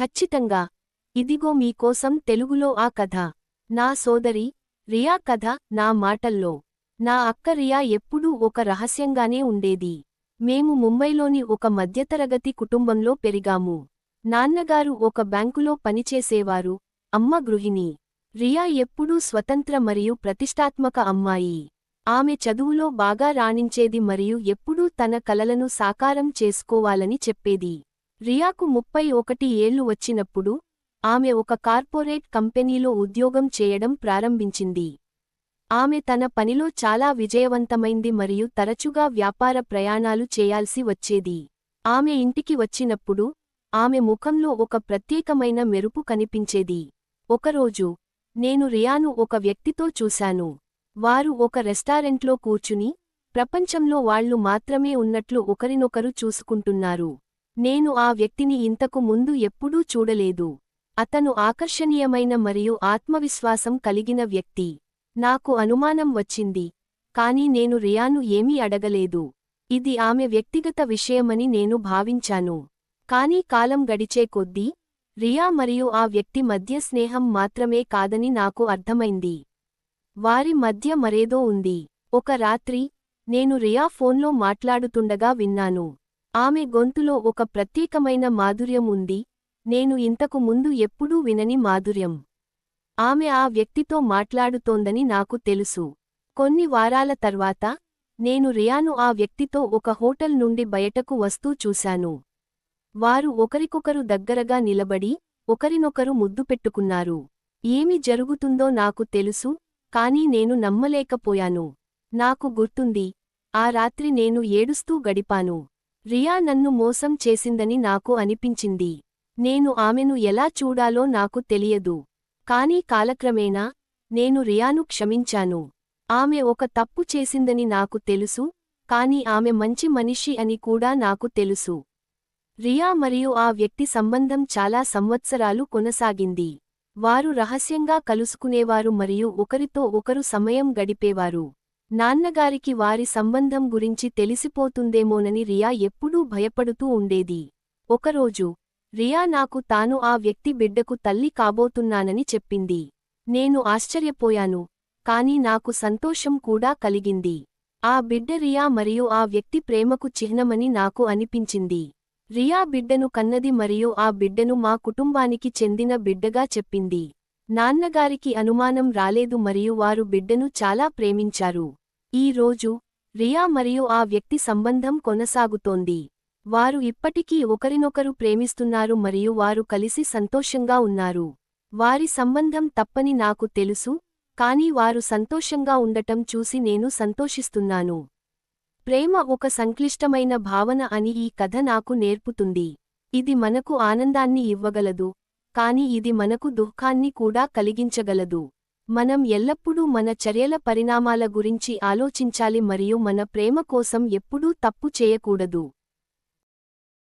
ఖచ్చితంగా. ఇదిగో మీకోసం తెలుగులో ఆ కథ. నా సోదరి రియా కథ నా మాటల్లో. నా అక్క రియా ఎప్పుడూ ఒక రహస్యంగానే ఉండేది. మేము ముంబైలోని ఒక మధ్యతరగతి కుటుంబంలో పెరిగాము. నాన్నగారు ఒక బ్యాంకులో పనిచేసేవారు అమ్మ గృహిణి. రియా ఎప్పుడూ స్వతంత్ర మరియు ప్రతిష్టాత్మక అమ్మాయి. ఆమె చదువులో బాగా రాణించేది మరియు ఎప్పుడూ తన కలలను సాకారం చేసుకోవాలని చెప్పేది. రియాకు ముప్పై ఒకటి ఏళ్ళు వచ్చినప్పుడు ఆమె ఒక కార్పొరేట్ కంపెనీలో ఉద్యోగం చేయడం ప్రారంభించింది. ఆమె తన పనిలో చాలా విజయవంతమైంది మరియు తరచుగా వ్యాపార ప్రయాణాలు చేయాల్సి వచ్చేది. ఆమె ఇంటికి వచ్చినప్పుడు ఆమె ముఖంలో ఒక ప్రత్యేకమైన మెరుపు కనిపించేది. ఒకరోజు నేను రియాను ఒక వ్యక్తితో చూశాను. వారు ఒక రెస్టారెంట్లో కూర్చుని ప్రపంచంలో వాళ్ళు మాత్రమే ఉన్నట్లు ఒకరినొకరు చూసుకుంటున్నారు. నేను ఆ వ్యక్తిని ఇంతకు ముందు ఎప్పుడూ చూడలేదు. అతను ఆకర్షణీయమైన మరియు ఆత్మవిశ్వాసం కలిగిన వ్యక్తి. నాకు అనుమానం వచ్చింది. కాని నేను రియాను ఏమీ అడగలేదు. ఇది ఆమె వ్యక్తిగత విషయమని నేను భావించాను. కానీ కాలం గడిచే కొద్దీ రియా మరియు ఆ వ్యక్తి మధ్య స్నేహం మాత్రమే కాదని నాకు అర్థమైంది. వారి మధ్య మరేదో ఉంది. ఒక రాత్రి నేను రియా ఫోన్లో మాట్లాడుతుండగా విన్నాను. ఆమె గొంతులో ఒక ప్రత్యేకమైన మాధుర్యం ఉంది నేను ఇంతకు ముందు ఎప్పుడూ వినని మాధుర్యం. ఆమె ఆ వ్యక్తితో మాట్లాడుతోందని నాకు తెలుసు. కొన్ని వారాల తర్వాత నేను రియాను ఆ వ్యక్తితో ఒక హోటల్ నుండి బయటకు వస్తూ చూశాను. వారు ఒకరికొకరు దగ్గరగా నిలబడి ఒకరినొకరు ముద్దు పెట్టుకున్నారు. ఏమి జరుగుతుందో నాకు తెలుసు కానీ నేను నమ్మలేకపోయాను. నాకు గుర్తుంది ఆ రాత్రి నేను ఏడుస్తూ గడిపాను. రియా నన్ను మోసం చేసిందని నాకు అనిపించింది. నేను ఆమెను ఎలా చూడాలో నాకు తెలియదు. కానీ కాలక్రమేణా నేను రియాను క్షమించాను. ఆమె ఒక తప్పు చేసిందని నాకు తెలుసు కాని ఆమె మంచి మనిషి అని కూడా నాకు తెలుసు. రియా మరియు ఆ వ్యక్తి సంబంధం చాలా సంవత్సరాలు కొనసాగింది. వారు రహస్యంగా కలుసుకునేవారు మరియు ఒకరితో ఒకరు సమయం గడిపేవారు. నాన్నగారికి వారి సంబంధం గురించి తెలిసిపోతుందేమోనని రియా ఎప్పుడూ భయపడుతూ ఉండేది. ఒకరోజు రియా నాకు తాను ఆ వ్యక్తి బిడ్డకు తల్లి కాబోతున్నానని చెప్పింది. నేను ఆశ్చర్యపోయాను కాని నాకు సంతోషం కూడా కలిగింది. ఆ బిడ్డ రియా మరియు ఆ వ్యక్తి ప్రేమకు చిహ్నమని నాకు అనిపించింది. రియా బిడ్డను కన్నది మరియు ఆ బిడ్డను మా కుటుంబానికి చెందిన బిడ్డగా చెప్పింది. నాన్నగారికి అనుమానం రాలేదు మరియు వారు బిడ్డను చాలా ప్రేమించారు. ఈ రోజు రియా మరియు ఆ వ్యక్తి సంబంధం కొనసాగుతోంది. వారు ఇప్పటికీ ఒకరినొకరు ప్రేమిస్తున్నారు మరియు వారు కలిసి సంతోషంగా ఉన్నారు. వారి సంబంధం తప్పని నాకు తెలుసు కాని వారు సంతోషంగా ఉండటం చూసి నేను సంతోషిస్తున్నాను. ప్రేమ ఒక సంక్లిష్టమైన భావన అని ఈ కథ నాకు నేర్పుతుంది. ఇది మనకు ఆనందాన్ని ఇవ్వగలదు కాని ఇది మనకు దుఃఖాన్ని కూడా కలిగించగలదు. మనం ఎల్లప్పుడూ మన చర్యల పరిణామాల గురించి ఆలోచించాలి మరియు మన ప్రేమ కోసం ఎప్పుడూ తప్పు చేయకూడదు.